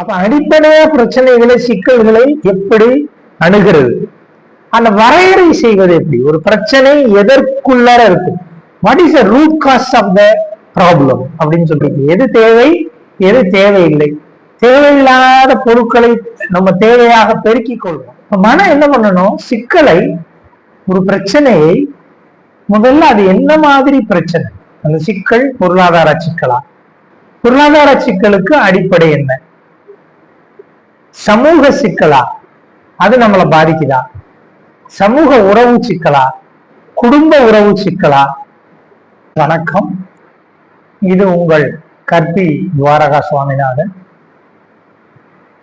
அப்ப அடிப்படையா பிரச்சனைகளை சிக்கல்களை எப்படி அணுகிறது? அந்த வரையறை செய்வது எப்படி? ஒரு பிரச்சனை எதற்குள்ளார இருக்கு what is root cause of the problem அப்படின்னு சொல்றீங்க எது தேவை? எது தேவையில்லை? தேவையில்லாத பொருட்களை நம்ம தேவையாக பெருக்கிக் கொள்வோம். இப்ப மனம் என்ன பண்ணணும்? சிக்கலை ஒரு பிரச்சனையை முதல்ல அது என்ன மாதிரி பிரச்சனை? அந்த சிக்கல் பொருளாதார சிக்கலா? பொருளாதார சிக்கலுக்கு அடிப்படை என்ன? சமூக சிக்கலா? அது நம்மளை பாதிக்குதா? சமூக உறவு சிக்கலா? குடும்ப உறவு சிக்கலா? வணக்கம். இது உங்கள் கற்பி துவாரகா சுவாமிநாதன்.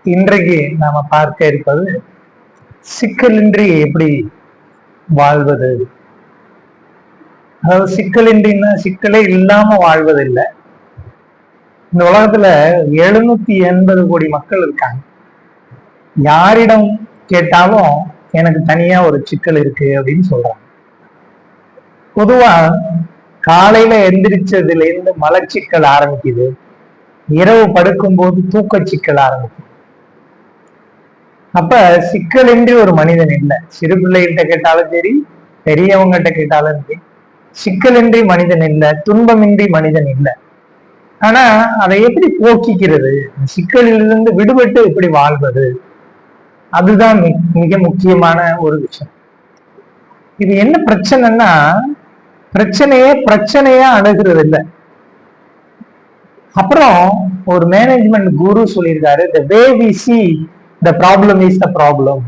இன்றைக்கு நாம பார்க்க இருப்பது சிக்கலின்றி எப்படி வாழ்வது? அதாவது சிக்கலின்றின்னா சிக்கலே இல்லாம வாழ்வதில்லை. இந்த உலகத்துல எழுநூத்தி எண்பது கோடி மக்கள் இருக்காங்க. யாரிடம் கேட்டாலும் எனக்கு தனியா ஒரு சிக்கல் இருக்கு அப்படின்னு சொல்றாங்க. பொதுவா காலையில எந்திரிச்சதுல இருந்து மலச்சிக்கல் ஆரம்பிக்குது. இரவு படுக்கும்போது தூக்க சிக்கல் ஆரம்பிக்குது. அப்ப சிக்கலின்றி ஒரு மனிதன் இல்லை. சிறு பிள்ளைகிட்ட கேட்டாலும் சரி பெரியவங்ககிட்ட கேட்டாலும் சரி சிக்கலின்றி மனிதன் இல்லை துன்பமின்றி மனிதன் இல்லை. ஆனா அதை எப்படி போக்கிக்கிறது? சிக்கலிலிருந்து விடுபட்டு எப்படி வாழ்வது? அதுதான் மிக முக்கியமான ஒரு விஷயம். இது என்ன பிரச்சனைன்னா பிரச்சனையே பிரச்சனையா அணுகிறது இல்லை அப்புறம் ஒரு மேனேஜ்மெண்ட் குரு சொல்லியிருக்காரு the way we see the problem is the problem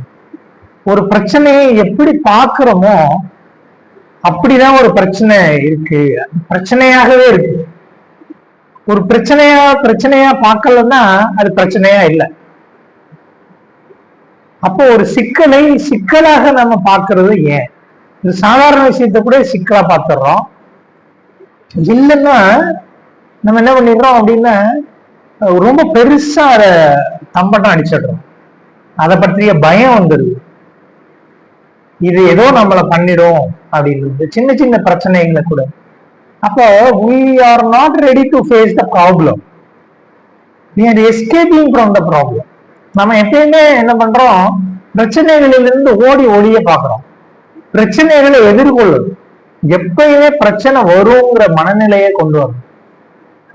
ஒரு பிரச்சனையை எப்படி பார்க்கிறோமோ அப்படிதான் ஒரு பிரச்சனை இருக்கு. பிரச்சனையாகவே இருக்கு. ஒரு பிரச்சனையா பிரச்சனையா பார்க்கலன்னா அது பிரச்சனையா இல்லை. அப்போ ஒரு சிக்கலை சிக்கலாக நம்ம பார்க்கறது ஏன்? இது சாதாரண விஷயத்தை கூட சிக்கலா பார்த்துடுறோம். இல்லைன்னா நம்ம என்ன பண்ணிடுறோம் அப்படின்னா ரொம்ப பெருசா அதை தம்பட்டம் அடிச்சிடுறோம். அதை பற்றிய பயம் வந்துடுது இது ஏதோ நம்மளை பண்ணிடும் அப்படின்னு சின்ன சின்ன பிரச்சனைகளை கூட. அப்போ we are not ready to face the problem we are escaping from the problem நம்ம எப்பயுமே என்ன பண்றோம் பிரச்சனைகளிலிருந்து ஓடி ஓடிய பாக்குறோம் பிரச்சனைகளை எதிர்கொள்ளும். எப்பயுமே பிரச்சனை வருங்கிற மனநிலையை கொண்டு வரும்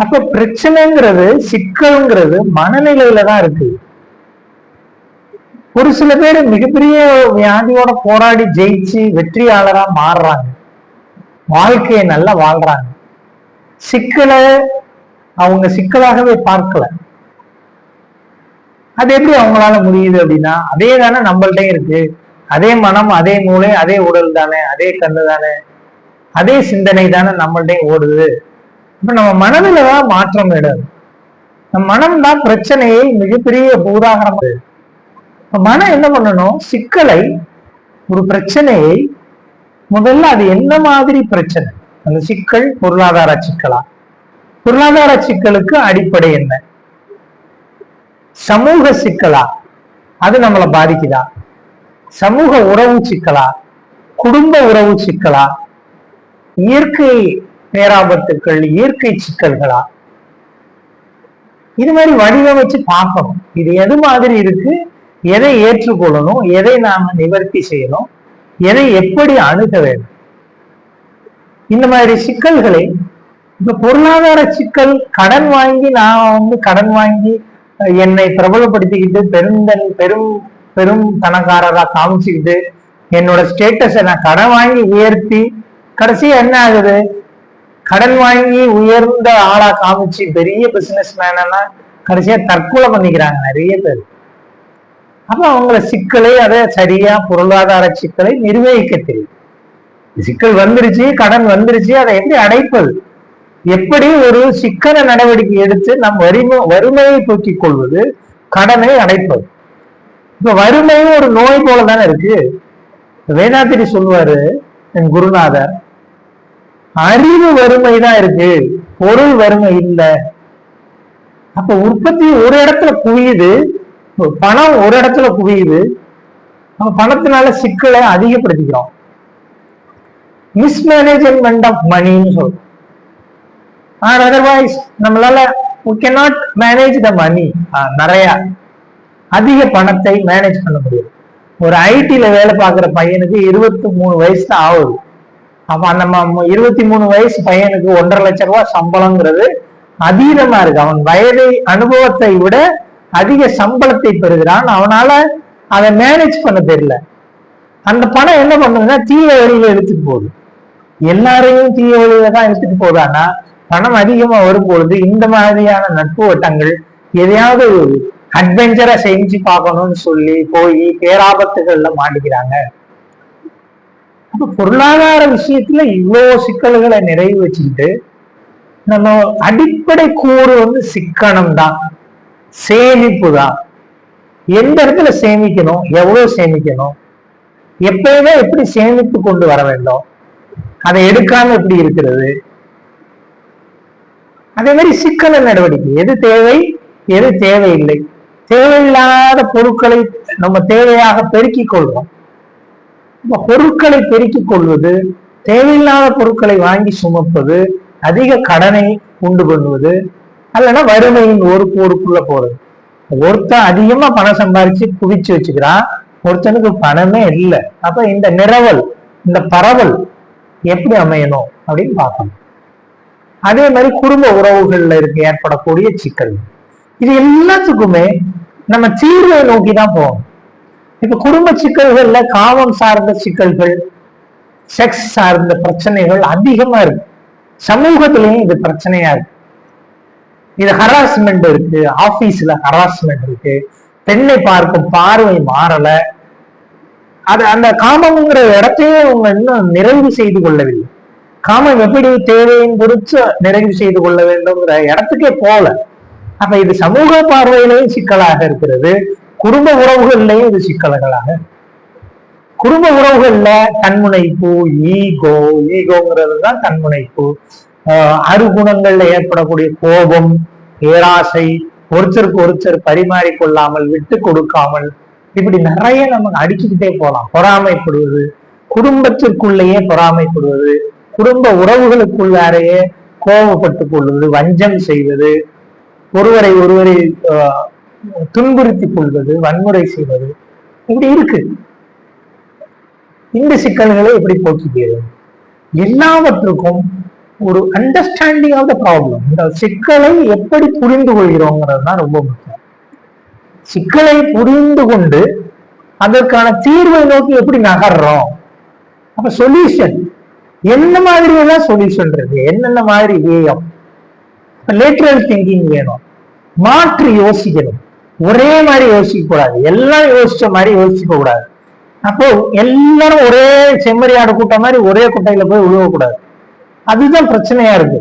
அப்ப பிரச்சனைங்கிறது சிக்கல்ங்கிறது மனநிலையில தான் இருக்கு. ஒரு சில பேர் மிகப்பெரிய வியாதியோட போராடி ஜெயிச்சு வெற்றியாளரா மாறுறாங்க. வாழ்க்கையை நல்லா வாழ்றாங்க. சிக்கலை அவங்க சிக்கலாகவே பார்க்கல. அது எப்படி அவங்களால முடியுது அப்படின்னா அதே தானே நம்மள்ட்டையும் இருக்கு. அதே மனம் அதே மூளை அதே உடல் தானே அதே கண்ணு தானே. அதே சிந்தனை தானே நம்மள்ட்டையும் ஓடுது. இப்ப நம்ம மனதுல தான் மாற்றம் இடம். நம்ம மனம் தான் பிரச்சனையை மிகப்பெரிய பூதாகரம் மனம் என்ன பண்ணணும்? சிக்கலை ஒரு பிரச்சனையை முதல்ல அது என்ன மாதிரி பிரச்சனை? அந்த சிக்கல் பொருளாதார சிக்கலா? பொருளாதார சிக்கலுக்கு அடிப்படை என்ன? சமூக சிக்கலா? அது நம்மளை பாதிக்குதா? சமூக உறவு சிக்கலா? குடும்ப உறவு சிக்கலா? இயற்கை பேராபத்துக்கள் இயற்கை சிக்கல்களா? இது மாதிரி வடிவமைச்சு பார்க்கணும். இது எது மாதிரி இருக்கு? எதை ஏற்றுக்கொள்ளணும்? எதை நாம நிவர்த்தி செய்யணும்? எதை எப்படி அணுக வேண்டும்? இந்த மாதிரி சிக்கல்களை இந்த பொருளாதார சிக்கல் கடன் வாங்கி நான் வந்து கடன் வாங்கி என்னை பிரபலப்படுத்திக்கிட்டு பெருந்தன் பெரும் பெரும் பணக்காரரா காமிச்சுக்கிட்டு என்னோட ஸ்டேட்டஸை நான் கடன் வாங்கி உயர்த்தி கடைசியா என்ன ஆகுது? கடன் வாங்கி உயர்ந்த ஆளா காமிச்சு பெரிய பிசினஸ் மேனா கடைசியா தற்கொலை பண்ணிக்கிறாங்க நிறைய பேர். அப்ப அவங்கள சிக்கலை அதை சரியா பொருளாதார சிக்கலை நிர்வகிக்க தெரியும் சிக்கல் வந்துருச்சு கடன் வந்துருச்சு அதை எப்படி அடைப்பது? எப்படி ஒரு சிக்கன நடவடிக்கை எடுத்து நம் வறுமை வறுமையை போக்கிக் கொள்வது? கடனை அடைப்பது. இப்ப வறுமையும் ஒரு நோய் போல தானே இருக்கு? வேதாத்திரி சொல்லுவாரு என் குருநாதர் அறிவு வறுமை தான் இருக்கு பொருள் வறுமை இல்லை. அப்ப உற்பத்தி ஒரு இடத்துல குவியுது பணம் ஒரு இடத்துல குவியுது நம்ம பணத்தினால சிக்கலை அதிகப்படுத்திக்கிறோம். மிஸ்மேனேஜ்மெண்ட் ஆஃப் மணின்னு சொல்றோம். ஆர் அதர்வைஸ் நம்மளால we can not manage the money நிறைய. அதிக பணத்தை மேனேஜ் பண்ண முடியும். ஒரு ஐடில வேலை பார்க்குற பையனுக்கு இருபத்தி மூணு வயசு தான் ஆகுது. அப்ப அந்த இருபத்தி மூணு வயசு பையனுக்கு ஒன்றரை லட்சம் ரூபாய் சம்பளங்கிறது அதீதமா இருக்கு. அவன் வயதை அனுபவத்தை விட அதிக சம்பளத்தை பெறுகிறான். அவனால அதை மேனேஜ் பண்ண தெரியல. அந்த பணம் என்ன பண்ணுதுன்னா தீய வழியில எடுத்துட்டு போகுது. எல்லாரையும் தீய வழியில தான் எடுத்துட்டு போதானா பணம் அதிகமா வரும்பொழுது இந்த மாதிரியான நட்பு வட்டங்கள் எதையாவது அட்வென்ச்சரா செஞ்சு பார்க்கணும்னு சொல்லி போய் பேராபத்துகள்ல மாட்டிக்கிறாங்க. அப்ப பொருளாதார விஷயத்துல இவ்வளவு சிக்கல்களை நிறைவு வச்சுக்கிட்டு நம்ம அடிப்படை கூறு வந்து சிக்கனம் தான் சேமிப்பு தான் எந்த இடத்துல சேமிக்கணும்? எவ்வளவு சேமிக்கணும்? எப்பயுமே எப்படி சேமிப்பு கொண்டு வர வேண்டும்? அதை எடுக்காம எப்படி இருக்கிறது? அதே மாதிரி சிக்கல நடவடிக்கை. எது தேவை? எது தேவையில்லை. தேவையில்லாத பொருட்களை நம்ம தேவையாக பெருக்கிக் கொள்றோம் பொருட்களை பெருக்கிக் கொள்வது தேவையில்லாத பொருட்களை வாங்கி சுமப்பது அதிக கடனை உண்டு பண்ணுவது அல்லனா வறுமையின் ஒரு கோடுக்குள்ள போறது. ஒருத்தன் அதிகமா பணம் சம்பாரிச்சு குவிச்சு வச்சுக்கிறான் ஒருத்தனுக்கு பணமே இல்லை. அப்ப இந்த நிரவல் இந்த பரவல் எப்படி அமையணும் அப்படின்னு பார்க்கணும். அதே மாதிரி குடும்ப உறவுகள்ல இருக்கு ஏற்படக்கூடிய சிக்கல் இது எல்லாத்துக்குமே நம்ம தீர்வை நோக்கி தான் போகணும். இப்ப குடும்ப சிக்கல்கள்ல காமம் சார்ந்த சிக்கல்கள் செக்ஸ் சார்ந்த பிரச்சனைகள் அதிகமா இருக்கு. சமூகத்திலையும் இது பிரச்சனையா இருக்கு. இது ஹராஸ்மெண்ட் இருக்கு ஆபீஸ்ல ஹராஸ்மெண்ட் இருக்கு பெண்ணை பார்க்கும் பார்வை மாறல. அது அந்த காமம்ங்கிற இடத்தையே அவங்க இன்னும் நிறைவு செய்து கொள்ளவில்லை. காமம் எப்படி தேவையின் குறித்து நிறைவு செய்து கொள்ள வேண்டும்ங்கிற இடத்துக்கே போகல. அப்ப இது சமூக பார்வையிலையும் சிக்கலாக இருக்கிறது. குடும்ப உறவுகள்லையும் இது சிக்கல்களாக குடும்ப உறவுகள்ல தன்முனைப்பு ஈகோ ஈகோங்கிறது தான் தன்முனைப்பு. ஆஹ் அருகுணங்கள்ல ஏற்படக்கூடிய கோபம் பேராசை ஒருத்தருக்கு ஒருத்தர் பரிமாறிக்கொள்ளாமல் விட்டு கொடுக்காமல் இப்படி நிறைய நம்ம அடிச்சுக்கிட்டே போகலாம். பொறாமைப்படுவது குடும்பத்திற்குள்ளேயே பொறாமைப்படுவது குடும்ப உறவுகளுக்குள்ளாரையே கோபப்பட்டுக் கொள்வது வஞ்சம் செய்வது ஒருவரை ஒருவரை துன்புறுத்தி துன்புறுத்திக் கொள்வது வன்முறை செய்வது இப்படி இருக்கு. இந்த சிக்கல்களை எப்படி போக்கிக்கிறது எல்லாவற்றுக்கும் ஒரு அண்டர்ஸ்டாண்டிங் ஆஃப் த ப்ராப்ளம் இந்த சிக்கலை எப்படி புரிந்து கொள்கிறோங்கிறது தான் ரொம்ப முக்கியம். சிக்கலை புரிந்து கொண்டு அதற்கான தீர்வை நோக்கி எப்படி நகர்றோம்? அப்ப சொல்யூஷன் என்ன மாதிரி எல்லாம் சொல்யூஷன் இருக்கு? என்னென்ன மாதிரி வேயம் லேட்ரல் திங்கிங் வேணும். மாற்றி யோசிக்கணும். ஒரே மாதிரி யோசிக்க கூடாது. எல்லாம் யோசிச்ச மாதிரி யோசிக்க கூடாது. அப்போ எல்லாரும் ஒரே செம்மறியாடு கூட்டம் மாதிரி ஒரே குட்டையில போய் உழுவக்கூடாது அதுதான் பிரச்சனையா இருக்கு.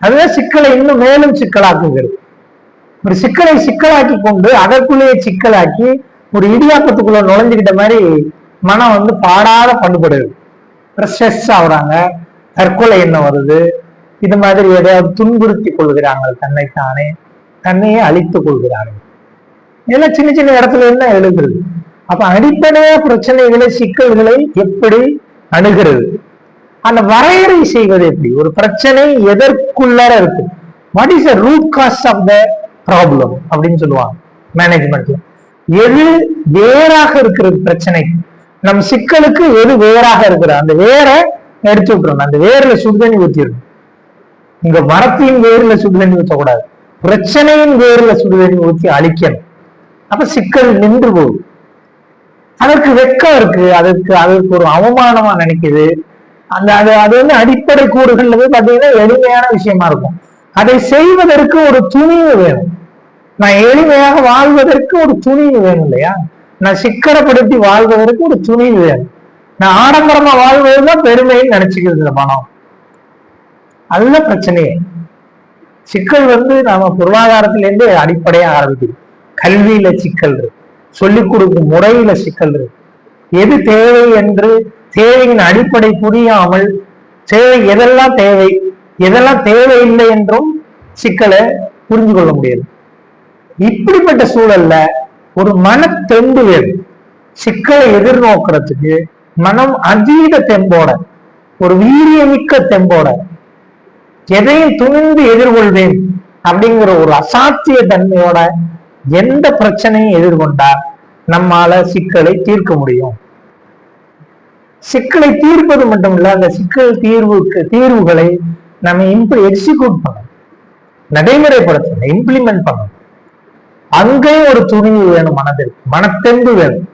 அதுதான் சிக்கலை இன்னும் மேலும் சிக்கலாக்குங்கிறது ஒரு சிக்கலை சிக்கலாக்கி கொண்டு அதற்குள்ளேயே சிக்கலாக்கி ஒரு இடியாப்பத்துக்குள்ள நுழைஞ்சுக்கிட்ட மாதிரி மனம் வந்து பாடாத பண்ணுபடுது ஸ்ட்ரெஸ் ஆகுறாங்க. தற்கொலை எண்ணம் வருது. இது மாதிரி எதையாவது துன்புறுத்தி கொள்கிறாங்க தன்னைத்தானே. தன்னையே அழித்துக் கொள்கிறார்கள். இதெல்லாம் சின்ன சின்ன இடத்துல என்ன எழுதுறது? அப்ப அடிப்படையா பிரச்சனைகளை சிக்கல்களை எப்படி அணுகிறது? அந்த வரையறை செய்வது எப்படி? ஒரு பிரச்சனை எதற்குள்ளார இருக்கு? What is the root cause of the problem அப்படின்னு சொல்லுவாங்க. மேனேஜ்மெண்ட்ல எது வேறாக இருக்கிறது பிரச்சனை நம் சிக்கலுக்கு எது வேறாக இருக்கிற அந்த வேரை எடுத்து விட்டுறணும். அந்த வேர்ல சுடுதண்ணி ஊத்திடணும். இங்க மரத்தின் வேர்ல சுடுதண்ணி ஊற்றக்கூடாது பிரச்சனையின் வேர்ல சுடுதண்ணி ஊத்தி அழிக்கணும். அப்ப சிக்கல் நின்று போகுது அதற்கு வெக்கம் இருக்கு. அதற்கு அதற்கு ஒரு அவமானமா நினைக்குது. அந்த அது அது வந்து அடிப்படை கூறுகள்ல போய் பாத்தீங்கன்னா எளிமையான விஷயமா இருக்கும். அதை செய்வதற்கு ஒரு துணிவு வேணும். நான் எளிமையாக வாழ்வதற்கு ஒரு துணிவு வேணும் இல்லையா? நான் சிக்கனப்படுத்தி வாழ்வதற்கு ஒரு துணிவு வேணும் நான் ஆடம்பரமா வாழ்வதுதான் பெருமைன்னு நினைச்சுக்கிறது இந்த பணம் அதுதான் பிரச்சனையே. சிக்கல் வந்து நாம பொருளாதாரத்திலேருந்து அடிப்படையா ஆரம்பிக்குது. கல்வியில சிக்கல் இருக்கு. சொல்லிக் கொடுக்கும் முறையில சிக்கல் இருக்கு. எது தேவை என்று தேவையின் அடிப்படை புரியாமல் தேவை எதெல்லாம் தேவை எதெல்லாம் தேவையில்லை என்றும் சிக்கலை புரிஞ்சு கொள்ள முடியாது. இப்படிப்பட்ட சூழல்ல ஒரு மன தெம்பு வேணும் சிக்கலை எதிர்நோக்கிறதுக்கு மனம் அதீத தெம்போட ஒரு வீரியமிக்க தெம்போட எதையும் துணிந்து எதிர்கொள்வேன் அப்படிங்கிற ஒரு அசாத்திய தன்மையோட எந்த பிரச்சனையும் எதிர்கொண்டா நம்மால சிக்கலை தீர்க்க முடியும். சிக்கலை தீர்ப்பது மட்டும் இல்ல அந்த சிக்கல் தீர்வுக்கு தீர்வுகளை நம்ம இம்ப்ளி எக்ஸிக்யூட் பண்ணணும். நடைமுறைப்படுத்தணும் இம்ப்ளிமெண்ட் பண்ணணும். அங்கேயும் ஒரு துணிவு வேணும் மனதிற்கு. மனத்தெம்பு வேணும்.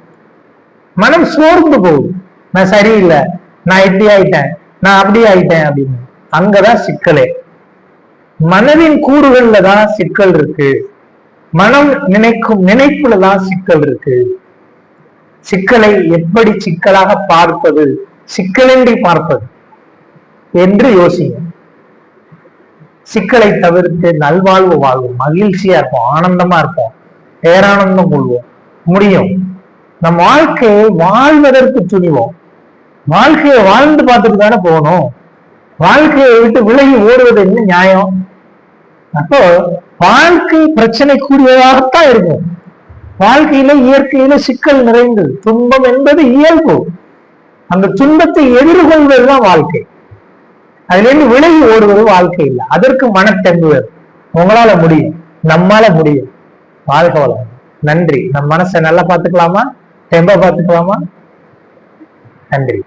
மனம் சோர்ந்து போகுது. நான் சரியில்லை நான் இப்படி ஆயிட்டேன் நான் அப்படி ஆயிட்டேன் அப்படின்னு. அங்கதான் சிக்கலே. மனதின் கூறுகள்ல தான் சிக்கல் இருக்கு. மனம் நினைக்கும் நினைப்புல தான் சிக்கல் இருக்கு. சிக்கலை எப்படி சிக்கலாக பார்ப்பது? சிக்கலின்றி பார்ப்பது. என்று யோசிங்க சிக்கலை தவிர்த்து நல்வாழ்வு வாழ்வோம். மகிழ்ச்சியா இருப்போம். ஆனந்தமா இருப்போம். பேரானந்தம் கொள்வோம். முடியும். நம் வாழ்க்கையை வாழ்வதற்கு துணிவோம். வாழ்க்கையை வாழ்ந்து பார்த்துட்டு தானே போகணும். வாழ்க்கையை விட்டு விலகி ஓடுவது என்ன நியாயம்? அப்போ வாழ்க்கை பிரச்சனை கூடியதாகத்தான் இருக்கும். வாழ்க்கையில இயற்கையில சிக்கல் நிறைந்தது. துன்பம் என்பது இயல்பு. அந்த துன்பத்தை எதிர்கொள்வதுதான் வாழ்க்கை. அதுல இருந்து விலகி ஓடுவது வாழ்க்கை இல்லை. அதற்கு மனத்தெம்பு உங்களால முடியும். நம்மால முடியும். வாழ்க வளம் நன்றி. நம் மனசை நல்லா பாத்துக்கலாமா தெம்ப பாத்துக்கலாமா நன்றி.